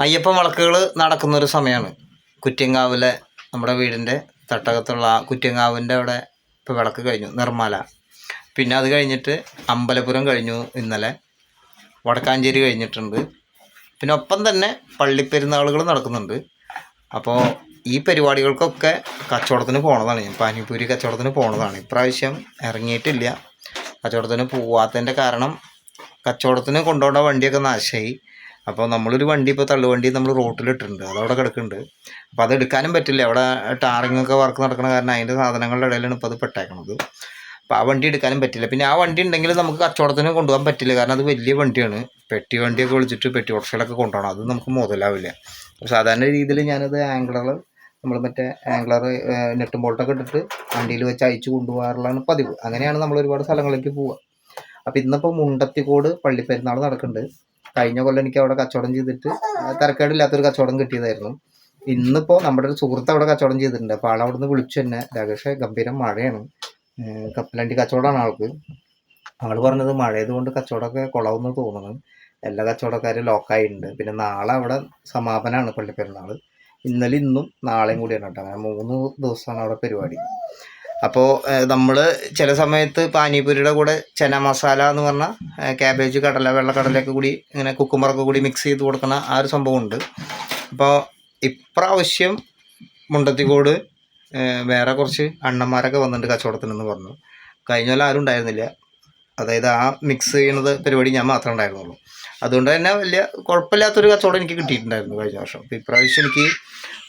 അയ്യപ്പൻ വിളക്കുകൾ നടക്കുന്നൊരു സമയമാണ് കുറ്റിയങ്കാവിലെ നമ്മുടെ വീടിന്റെ തട്ടകത്തുള്ള ആ കുറ്റിയങ്കാവിന്റെ അവിടെ ഇപ്പോൾ വിളക്ക് കഴിഞ്ഞു നിർമ്മല. പിന്നെ അത് കഴിഞ്ഞിട്ട് അമ്പലപുരം കഴിഞ്ഞു ഇന്നലെ. വടക്കാഞ്ചേരി കഴിഞ്ഞിട്ടുണ്ട്. പിന്നെ ഒപ്പം തന്നെ പള്ളിപ്പെരുന്നാളുകൾ നടക്കുന്നുണ്ട്. അപ്പോൾ ഈ പരിപാടികൾക്കൊക്കെ കച്ചവടത്തിന് പോണതാണ്. ഞാൻ പാനിപ്പൂരി കച്ചവടത്തിന് പോണതാണ്. ഇപ്രാവശ്യം ഇറങ്ങിയിട്ടില്ല. കച്ചവടത്തിന് പോവാത്തതിന്റെ കാരണം കച്ചവടത്തിന് കൊണ്ടുപോകേണ്ട വണ്ടിയൊക്കെ നാശമായി. അപ്പോൾ നമ്മളൊരു വണ്ടി ഇപ്പോൾ തള്ളുവണ്ടി നമ്മൾ റോട്ടിലിട്ടിട്ടുണ്ട് അതവിടെ കിടക്കുന്നുണ്ട്. അപ്പോൾ അതെടുക്കാനും പറ്റില്ല. അവിടെ ടാറിങ് ഒക്കെ വർക്ക് നടക്കണ കാരണം അതിന്റെ സാധനങ്ങളുടെ ഇടയിലാണ് ഇപ്പോൾ അത് പെട്ടേക്കണത്. അപ്പോൾ ആ വണ്ടി എടുക്കാനും പറ്റില്ല. പിന്നെ ആ വണ്ടി ഉണ്ടെങ്കിൽ നമുക്ക് കച്ചവടത്തിന് കൊണ്ടുപോകാൻ പറ്റില്ല. കാരണം അത് വലിയ വണ്ടിയാണ്. പെട്ടി വണ്ടിയൊക്കെ വിളിച്ചിട്ട് പെട്ടി ഓട്ടോയിലൊക്കെ കൊണ്ടുപോകണം. അത് നമുക്ക് മുതലാവില്ല. അപ്പോൾ സാധാരണ രീതിയിൽ ഞാനത് ആംഗ്ലർ നമ്മൾ മറ്റേ ആംഗ്ലർ നെട്ടും ബോൾട്ടൊക്കെ ഇട്ടിട്ട് വണ്ടിയിൽ വെച്ച് അയച്ചു കൊണ്ടുപോകാറുള്ളതാണ് പതിവ്. അങ്ങനെയാണ് നമ്മൾ ഒരുപാട് സ്ഥലങ്ങളിലേക്ക് പോവുക. അപ്പോൾ ഇന്നിപ്പോൾ മുണ്ടത്തിക്കോട് പള്ളിപ്പെരുന്നാൾ നടക്കുന്നുണ്ട്. കഴിഞ്ഞ കൊല്ലം എനിക്ക് അവിടെ കച്ചവടം ചെയ്തിട്ട് തരക്കേടില്ലാത്തൊരു കച്ചവടം കിട്ടിയതായിരുന്നു. ഇന്നിപ്പോ നമ്മുടെ ഒരു സുഹൃത്ത് അവിടെ കച്ചവടം ചെയ്തിട്ടുണ്ട്. അപ്പോൾ ആൾ നിന്ന് വിളിച്ചു തന്നെ രാകേഷ് ഗംഭീരം മഴയാണ്. കപ്പലണ്ടി കച്ചവടമാണ് ആൾക്ക്. ആൾ പറഞ്ഞത് മഴയതുകൊണ്ട് കച്ചവടമൊക്കെ കുളമെന്ന് തോന്നുന്നു. എല്ലാ കച്ചവടക്കാരും ലോക്കായിട്ടുണ്ട് പിന്നെ നാളെ അവിടെ സമാപനമാണ് പള്ളിപ്പെരുന്നാൾ ഇന്നലെ ഇന്നും നാളെയും കൂടിയാണ് കേട്ടോ. അങ്ങനെ മൂന്ന് ദിവസമാണ് അവിടെ പരിപാടി. അപ്പോൾ നമ്മൾ ചില സമയത്ത് പാനിപൂരിയുടെ കൂടെ ചന മസാല എന്ന് പറഞ്ഞാൽ ക്യാബേജ് കടല വെള്ളക്കടലയൊക്കെ കൂടി ഇങ്ങനെ കുക്കുമ്പറൊക്കെ കൂടി മിക്സ് ചെയ്ത് കൊടുക്കുന്ന ആ ഒരു സംഭവമുണ്ട് അപ്പോൾ ഇപ്രാവശ്യം മുണ്ടത്തിക്കോട് വേറെ കുറച്ച് അണ്ണന്മാരൊക്കെ വന്നിട്ടുണ്ട് കച്ചവടത്തിനെന്ന് പറഞ്ഞു. കഴിഞ്ഞ കൊല്ലം ആരും ഉണ്ടായിരുന്നില്ല. അതായത് ആ മിക്സ് ചെയ്യുന്നത് പരിപാടി ഞാൻ മാത്രമേ ഉണ്ടായിരുന്നുള്ളൂ. അതുകൊണ്ട് തന്നെ വലിയ കുഴപ്പമില്ലാത്തൊരു കച്ചവടം എനിക്ക് കിട്ടിയിട്ടുണ്ടായിരുന്നു കഴിഞ്ഞ വർഷം. അപ്പോൾ ഇപ്രാവശ്യം എനിക്ക്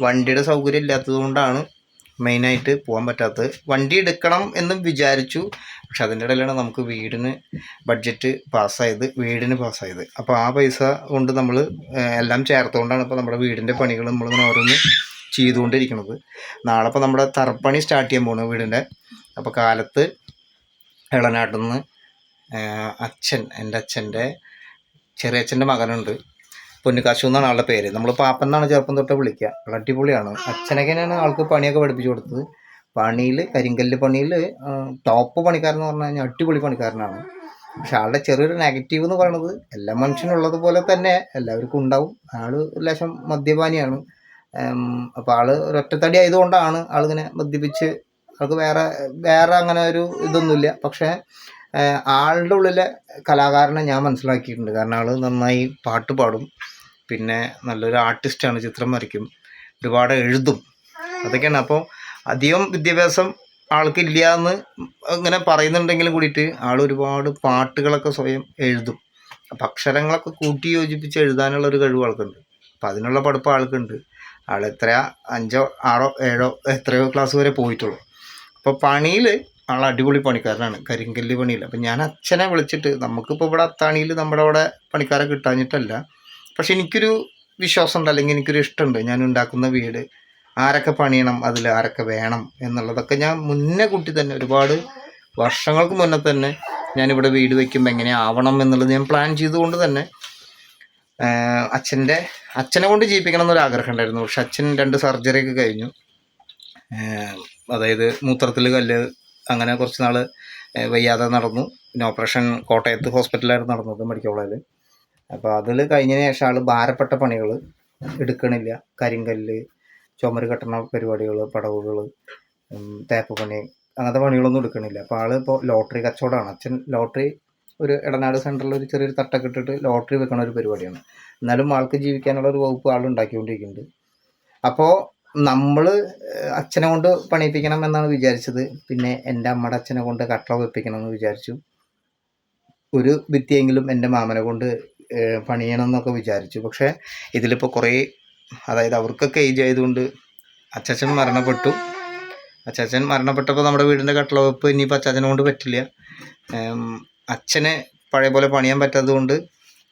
വണ്ടിയുടെ സൗകര്യം ഇല്ലാത്തത് കൊണ്ടാണ് മെയിനായിട്ട് പോകാൻ പറ്റാത്തത്. വണ്ടി എടുക്കണം എന്നും വിചാരിച്ചു. പക്ഷെ അതിന്റെ ഇടയിലാണ് നമുക്ക് വീടിന് ബഡ്ജറ്റ് പാസ്സായത് വീടിന് പാസ്സായത്. അപ്പോൾ ആ പൈസ കൊണ്ട് നമ്മൾ എല്ലാം ചേർത്തുകൊണ്ടാണ് ഇപ്പോൾ നമ്മുടെ വീടിന്റെ പണികൾ നമ്മളിങ്ങനെ ഓരോന്ന് ചെയ്തുകൊണ്ടിരിക്കുന്നത്. നാളെ ഇപ്പോൾ നമ്മുടെ തറപ്പണി സ്റ്റാർട്ട് ചെയ്യാൻ പോകുന്നു വീടിന്റെ. അപ്പോൾ കാലത്ത് ഇളനാട്ടിൽ നിന്ന് അച്ഛൻ എന്റെ അച്ഛന്റെ ചെറിയ അച്ഛന്റെ മകനുണ്ട്. പൊന്നിക്കാശു എന്നാണ് ആളുടെ പേര്. നമ്മൾ പാപ്പൻ എന്നാണ് ചെറുപ്പം തൊട്ട് വിളിക്കുക ആൾ അടിപൊളിയാണ്. അച്ഛനൊക്കെയാണ് ആൾക്ക് പണിയൊക്കെ പഠിപ്പിച്ചു കൊടുത്തത്. പണിയിൽ കരിങ്കല്ല് പണിയിൽ ടോപ്പ് പണിക്കാരൻ എന്ന് പറഞ്ഞു കഴിഞ്ഞാൽ അടിപൊളി പണിക്കാരനാണ്. പക്ഷെ ആളുടെ ചെറിയൊരു നെഗറ്റീവ് എന്ന് പറയുന്നത് എല്ലാ മനുഷ്യനുള്ളത് പോലെ തന്നെ എല്ലാവർക്കും ഉണ്ടാവും. ആൾ ലേശം മദ്യപാനിയാണ്. അപ്പോൾ ആൾ ഒരൊറ്റത്തടി ആയതുകൊണ്ടാണ് ആളിങ്ങനെ മദ്യപിച്ച് ആൾക്ക് വേറെ വേറെ അങ്ങനെ ഒരു ഇതൊന്നുമില്ല. പക്ഷേ ആളുടെ ഉള്ളിലെ കലാകാരനെ ഞാൻ മനസ്സിലാക്കിയിട്ടുണ്ട്. കാരണം ആൾ നന്നായി പാട്ട് പാടും. പിന്നെ നല്ലൊരു ആർട്ടിസ്റ്റാണ് ചിത്രം വരയ്ക്കും. ഒരുപാട് എഴുതും. അതൊക്കെയാണ്. അപ്പോൾ അധികം വിദ്യാഭ്യാസം ആൾക്കില്ല എന്ന് അങ്ങനെ പറയുന്നുണ്ടെങ്കിലും കൂടിയിട്ട് ആൾ ഒരുപാട് പാട്ടുകളൊക്കെ സ്വയം എഴുതും. അപ്പം അക്ഷരങ്ങളൊക്കെ കൂട്ടി യോജിപ്പിച്ച് എഴുതാനുള്ള ഒരു കഴിവ് ആൾക്കുണ്ട്. അപ്പം അതിനുള്ള പഠിപ്പ് ആൾക്കുണ്ട്. ആൾ എത്ര അഞ്ചോ ആറോ ഏഴോ എത്രയോ ക്ലാസ് വരെ പോയിട്ടുള്ളൂ. അപ്പോൾ പണിയിൽ ആൾ അടിപൊളി പണിക്കാരനാണ്. കരിങ്കല്ല് പണിയിൽ അപ്പം ഞാൻ അച്ഛനെ വിളിച്ചിട്ട് നമുക്കിപ്പോൾ ഇവിടെ അത്താണിയിൽ നമ്മുടെ അവിടെ പണിക്കാരെ കിട്ടാഞ്ഞിട്ടല്ല. പക്ഷെ എനിക്കൊരു വിശ്വാസം ഉണ്ട് അല്ലെങ്കിൽ എനിക്കൊരു ഇഷ്ടമുണ്ട്. ഞാൻ ഉണ്ടാക്കുന്ന വീട് ആരൊക്കെ പണിയണം അതിൽ ആരൊക്കെ വേണം എന്നുള്ളതൊക്കെ ഞാൻ മുന്നേ കൂട്ടി തന്നെ ഒരുപാട് വർഷങ്ങൾക്ക് മുന്നേ തന്നെ ഞാനിവിടെ വീട് വയ്ക്കുമ്പോൾ എങ്ങനെ ആവണം എന്നുള്ളത് ഞാൻ പ്ലാൻ ചെയ്തുകൊണ്ട് തന്നെ അച്ഛന്റെ അച്ഛനെ കൊണ്ട് ചെയ്യിപ്പിക്കണം എന്നൊരു ആഗ്രഹം ഉണ്ടായിരുന്നു. പക്ഷെ അച്ഛൻ രണ്ട് സർജറി ഒക്കെ കഴിഞ്ഞു. അതായത് മൂത്രത്തിൽ കല്ല് അങ്ങനെ കുറച്ച് നാൾ വയ്യാതെ നടന്നു. പിന്നെ ഓപ്പറേഷൻ കോട്ടയത്ത് ഹോസ്പിറ്റലായിരുന്നു നടന്നത് മെഡിക്കൽ കോളേജിൽ. അപ്പോൾ അതിൽ കഴിഞ്ഞതിന് ശേഷം ആൾ ഭാരപ്പെട്ട പണികൾ എടുക്കണില്ല. കരിങ്കല്ല് ചുമര് കെട്ടണ പരിപാടികൾ പടവുകൾ തേപ്പ് പണി അങ്ങനത്തെ പണികളൊന്നും എടുക്കണില്ല. അപ്പോൾ ആൾ ഇപ്പോൾ ലോട്ടറി കച്ചവടമാണ്. അച്ഛൻ ലോട്ടറി ഒരു ഇടനാട് സെന്ററിൽ ഒരു ചെറിയൊരു തട്ടൊക്കെ ഇട്ടിട്ട് ലോട്ടറി വെക്കണ ഒരു പരിപാടിയാണ്. എന്നാലും ആൾക്ക് ജീവിക്കാനുള്ള ഒരു വകുപ്പ് ആൾ ഉണ്ടാക്കിക്കൊണ്ടിരിക്കുന്നുണ്ട്. അപ്പോൾ നമ്മൾ അച്ഛനെ കൊണ്ട് പണിയിപ്പിക്കണം എന്നാണ് വിചാരിച്ചത്. പിന്നെ എന്റെ അമ്മയുടെ അച്ഛനെ കൊണ്ട് കട്ടള വെപ്പിക്കണം എന്ന് വിചാരിച്ചു. ഒരു ഭിത്തിയെങ്കിലും എന്റെ മാമനെ കൊണ്ട് പണിയണം എന്നൊക്കെ വിചാരിച്ചു. പക്ഷേ ഇതിലിപ്പോൾ കുറേ അതായത് അവർക്കൊക്കെ ഏജ് ആയതുകൊണ്ട് അച്ചച്ചൻ മരണപ്പെട്ടു. അച്ചാച്ചൻ മരണപ്പെട്ടപ്പോൾ നമ്മുടെ വീടിന്റെ കട്ടള വെപ്പ് ഇനിയിപ്പോൾ അച്ചാച്ചനെ കൊണ്ട് പറ്റില്ല. അച്ഛനെ പഴയ പോലെ പണിയാൻ പറ്റാത്തത് കൊണ്ട്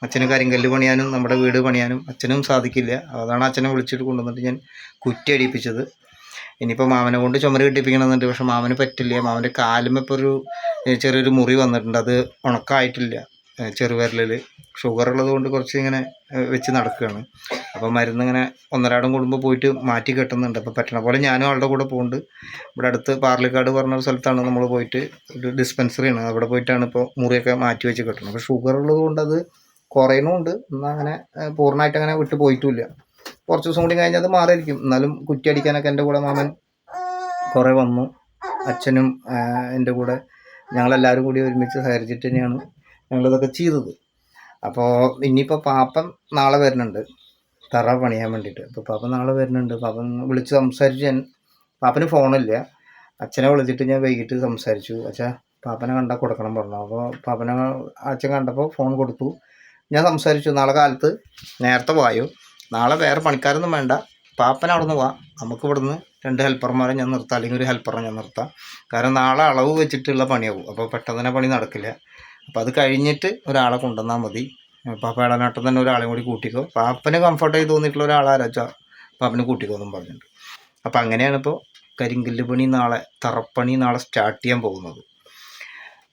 അച്ഛന് കരിങ്കല്ല് പണിയാനും നമ്മുടെ വീട് പണിയാനും അച്ഛനും സാധിക്കില്ല. അതാണ് അച്ഛനെ വിളിച്ചിട്ട് കൊണ്ടുവന്നിട്ട് ഞാൻ കുറ്റി അടിപ്പിച്ചത്. ഇനിയിപ്പോൾ മാമനെ കൊണ്ട് ചുമര് കെട്ടിപ്പിക്കണമെന്നുണ്ട്. പക്ഷെ മാമന് പറ്റില്ല. മാമന്റെ കാലും ഇപ്പോൾ ഒരു ചെറിയൊരു മുറി വന്നിട്ടുണ്ട്. അത് ഉണക്കായിട്ടില്ല. ചെറുവിരലിൽ ഷുഗർ ഉള്ളത് കൊണ്ട് കുറച്ച് ഇങ്ങനെ വെച്ച് നടക്കുകയാണ് അപ്പോൾ മരുന്ന് ഇങ്ങനെ ഒന്നരാടം കൂടുമ്പോൾ പോയിട്ട് മാറ്റി കെട്ടുന്നുണ്ട്. അപ്പോൾ പറ്റണ പോലെ ഞാനും ആളുടെ കൂടെ പോകുന്നുണ്ട് ഇവിടെ അടുത്ത് പാർലിക്കാട് പറഞ്ഞ ഒരു സ്ഥലത്താണ് നമ്മൾ പോയിട്ട് ഒരു ഡിസ്പെൻസറിയാണ്. അവിടെ പോയിട്ടാണ് ഇപ്പോൾ മുറിയൊക്കെ മാറ്റി വെച്ച് കെട്ടുന്നത് അപ്പോൾ ഷുഗർ ഉള്ളത് കൊണ്ട് അത് കുറയണമുണ്ട് എന്നാൽ അങ്ങനെ പൂർണമായിട്ട് അങ്ങനെ വിട്ട് പോയിട്ടുമില്ല കുറച്ച് ദിവസം കൂടി കഴിഞ്ഞാൽ അത് മാറിയിരിക്കും. എന്നാലും കുറ്റി അടിക്കാനൊക്കെ എന്റെ കൂടെ മാമൻ കുറേ വന്നു. അച്ഛനും എന്റെ കൂടെ ഞങ്ങളെല്ലാവരും കൂടി ഒരുമിച്ച് സഹകരിച്ചിട്ട് തന്നെയാണ് ഞങ്ങളിതൊക്കെ ചെയ്തത്. അപ്പോൾ ഇനിയിപ്പോൾ പാപ്പൻ നാളെ വരുന്നുണ്ട്. തറ പണിയാൻ വേണ്ടിയിട്ട് അപ്പോൾ പാപ്പൻ നാളെ വരുന്നുണ്ട്. പാപ്പൻ വിളിച്ച് സംസാരിച്ച് ഞാൻ പാപ്പന് ഫോണില്ല. അച്ഛനെ വിളിച്ചിട്ട് ഞാൻ വൈകിട്ട് സംസാരിച്ചു. അച്ഛാ പാപ്പനെ കണ്ടാൽ കൊടുക്കണം പറഞ്ഞു. അപ്പോൾ പാപ്പനെ അച്ഛൻ കണ്ടപ്പോൾ ഫോൺ കൊടുത്തു. ഞാൻ സംസാരിച്ചു. നാളെ കാലത്ത് നേരത്തെ വായു? നാളെ വേറെ പണിക്കാരൊന്നും വേണ്ട. പാപ്പന അവിടെ നിന്ന് വാ. നമുക്ക് ഇവിടുന്ന് രണ്ട് ഹെൽപ്പർമാരെ ഞാൻ നിർത്താം. അല്ലെങ്കിൽ ഒരു ഹെൽപ്പറെ ഞാൻ നിർത്താം. കാരണം നാളെ അളവ് വെച്ചിട്ടുള്ള പണിയാവും. അപ്പോൾ പെട്ടെന്ന് തന്നെ പണി നടക്കില്ല. അപ്പോൾ അത് കഴിഞ്ഞിട്ട് ഒരാളെ കൊണ്ടുവന്നാൽ മതി. പാപ്പ ഇടനാട്ടം തന്നെ ഒരാളെയും കൂടി കൂട്ടിക്കോ. പാപ്പന് കംഫർട്ടായി തോന്നിയിട്ടുള്ള ഒരാളാരാച്ചാ പാപ്പന് കൂട്ടിക്കോ എന്നും പറഞ്ഞിട്ടുണ്ട് അപ്പോൾ അങ്ങനെയാണ് ഇപ്പോൾ കരിങ്കല്ല് പണി നാളെ തറപ്പണി നാളെ സ്റ്റാർട്ട് ചെയ്യാൻ പോകുന്നത്.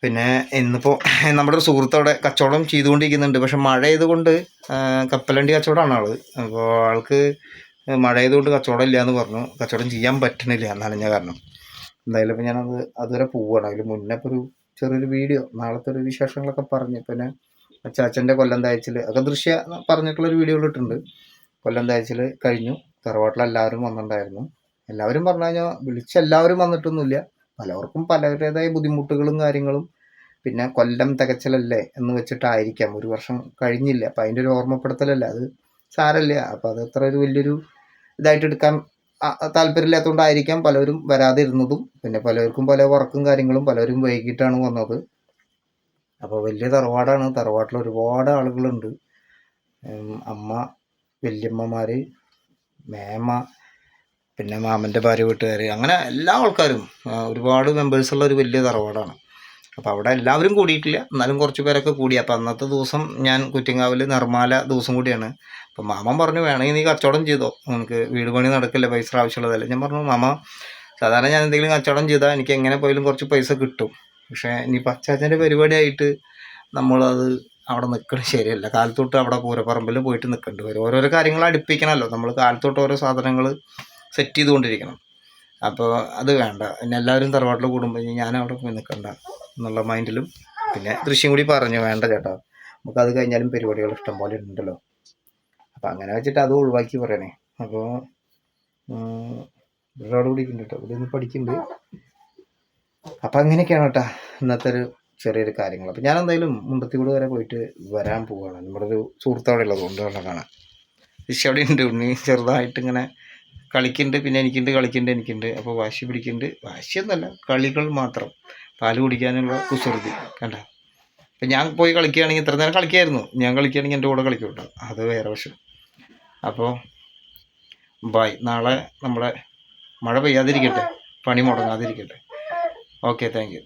പിന്നെ ഇന്നിപ്പോൾ നമ്മുടെ ഒരു സുഹൃത്ത് അവിടെ കച്ചവടം ചെയ്തുകൊണ്ടിരിക്കുന്നുണ്ട്. പക്ഷെ മഴ ആയതുകൊണ്ട് കപ്പലണ്ടി കച്ചവടമാണ് ആൾ അപ്പോൾ ആൾക്ക് മഴ ആയതുകൊണ്ട് കച്ചവടം ഇല്ല എന്ന് പറഞ്ഞു. കച്ചവടം ചെയ്യാൻ പറ്റണില്ല നനഞ്ഞ കാരണം എന്തായാലും ഇപ്പം ഞാനത് അതുവരെ പോവുകയാണ് അതിൽ മുന്നേ ഇപ്പോൾ ഒരു ചെറിയൊരു വീഡിയോ നാളത്തെ ഒരു വിശേഷങ്ങളൊക്കെ പറഞ്ഞ്. പിന്നെ ചാച്ചന്റെ കൊല്ലം തയച്ചിൽ ഒക്കെ ദൃശ്യ പറഞ്ഞിട്ടുള്ളൊരു വീഡിയോ ഇട്ടിട്ടുണ്ട്. കൊല്ലം തയച്ചിൽ കഴിഞ്ഞു. തറവാട്ടിലെല്ലാവരും വന്നിട്ടുണ്ടായിരുന്നു. എല്ലാവരും പറഞ്ഞു കഴിഞ്ഞാൽ വിളിച്ച എല്ലാവരും വന്നിട്ടൊന്നുമില്ല. പലവർക്കും പലരുടേതായ ബുദ്ധിമുട്ടുകളും കാര്യങ്ങളും. പിന്നെ കൊല്ലം തികച്ചലല്ലേ എന്ന് വെച്ചിട്ടായിരിക്കാം. ഒരു വർഷം കഴിഞ്ഞില്ല. അപ്പം അതിന്റെ ഒരു ഓർമ്മപ്പെടുത്തലല്ല? അത് സാരല്ലേ അപ്പം അത് അത്ര ഒരു വലിയൊരു ഇതായിട്ട് എടുക്കാൻ താല്പര്യമില്ലാത്തതുകൊണ്ടായിരിക്കാം പലരും വരാതിരുന്നതും. പിന്നെ പലർക്കും പല വർക്കും കാര്യങ്ങളും പലരും വൈകിട്ടാണ് വന്നത്. അപ്പോൾ വലിയ തറവാടാണ്. തറവാട്ടിൽ ഒരുപാട് ആളുകളുണ്ട്. അമ്മ വല്യമ്മമാർ മേമ പിന്നെ മാമന്റെ ഭാര്യ വീട്ടുകാർ അങ്ങനെ എല്ലാ ആൾക്കാരും ഒരുപാട് മെമ്പേഴ്സുള്ള ഒരു വലിയ തറവാടാണ്. അപ്പോൾ അവിടെ എല്ലാവരും കൂടിയിട്ടില്ല. എന്നാലും കുറച്ച് പേരൊക്കെ കൂടി. അപ്പോൾ അന്നത്തെ ദിവസം ഞാൻ കുറ്റിങ്ങാവിൽ നിർമ്മാല ദിവസം കൂടിയാണ്. അപ്പോൾ മാമൻ പറഞ്ഞു വേണമെങ്കിൽ നീ കച്ചവടം ചെയ്തോ. നമുക്ക് വീട് പണി നടക്കില്ല പൈസ ആവശ്യമുള്ളതല്ല. ഞാൻ പറഞ്ഞു മാമ സാധാരണ ഞാൻ എന്തെങ്കിലും കച്ചവടം ചെയ്താൽ എനിക്ക് എങ്ങനെ പോയാലും കുറച്ച് പൈസ കിട്ടും. പക്ഷേ ഇനി പച്ചാച്ചന്റെ പരിപാടിയായിട്ട് നമ്മളത് അവിടെ നിൽക്കണം ശരിയല്ല. കാലത്തൊട്ട് അവിടെ പൂരപ്പറമ്പിൽ പോയിട്ട് നിൽക്കേണ്ടി വരും. ഓരോരോ കാര്യങ്ങൾ അടുപ്പിക്കണമല്ലോ നമ്മൾ കാലത്തൊട്ട് ഓരോ സാധനങ്ങൾ സെറ്റ് ചെയ്തുകൊണ്ടിരിക്കണം. അപ്പോൾ അത് വേണ്ട. പിന്നെ എല്ലാവരും തറവാട്ടിൽ കൂടുമ്പോൾ ഞാൻ അവിടെ പോയി നിൽക്കണ്ട എന്നുള്ള മൈൻഡിലും പിന്നെ ദൃശ്യം കൂടി പറഞ്ഞു. വേണ്ട ചേട്ടാ. നമുക്ക് അത് കഴിഞ്ഞാലും പരിപാടികൾ ഇഷ്ടം പോലെ ഉണ്ടല്ലോ. അപ്പോൾ അങ്ങനെ വെച്ചിട്ട് അത് ഒഴിവാക്കി പറയണേ. അപ്പോൾ ഒരാൾ കൂടി ഉണ്ട് കേട്ടോ. ഇവിടെ നിന്ന് പഠിക്കുന്നുണ്ട്. അപ്പം അങ്ങനെയൊക്കെയാണ് കേട്ടോ ഇന്നത്തെ ഒരു ചെറിയൊരു കാര്യങ്ങൾ. അപ്പം ഞാൻ എന്തായാലും മുണ്ടത്തിക്കൂട് വരെ പോയിട്ട് വരാൻ പോവുകയാണ് നമ്മുടെ ഒരു സുഹൃത്തോടെ ഉള്ളത്. കൊണ്ട് കാണാൻ ഋഷി അവിടെ ഉണ്ട്. ഉണ്ണി ചെറുതായിട്ട് ഇങ്ങനെ കളിക്കുന്നുണ്ട് പിന്നെ എനിക്കുണ്ട് കളിക്കുന്നുണ്ട് എനിക്കുണ്ട്. അപ്പോൾ വാശി പിടിക്കുന്നുണ്ട് വാശിയൊന്നുമല്ല കളികൾ മാത്രം. പാൽ കുടിക്കാനുള്ള കുസൃതി കണ്ട? അപ്പം ഞാൻ പോയി കളിക്കുകയാണെങ്കിൽ ഇത്ര നേരം കളിക്കായിരുന്നു. ഞാൻ കളിക്കുകയാണെങ്കിൽ എന്റെ കൂടെ കളിക്കും കേട്ടോ അത് വേറെ വശം അപ്പോൾ ബായ് നാളെ നമ്മളെ മഴ പെയ്യാതിരിക്കട്ടെ. പണി മുടങ്ങാതിരിക്കട്ടെ. Okay thank you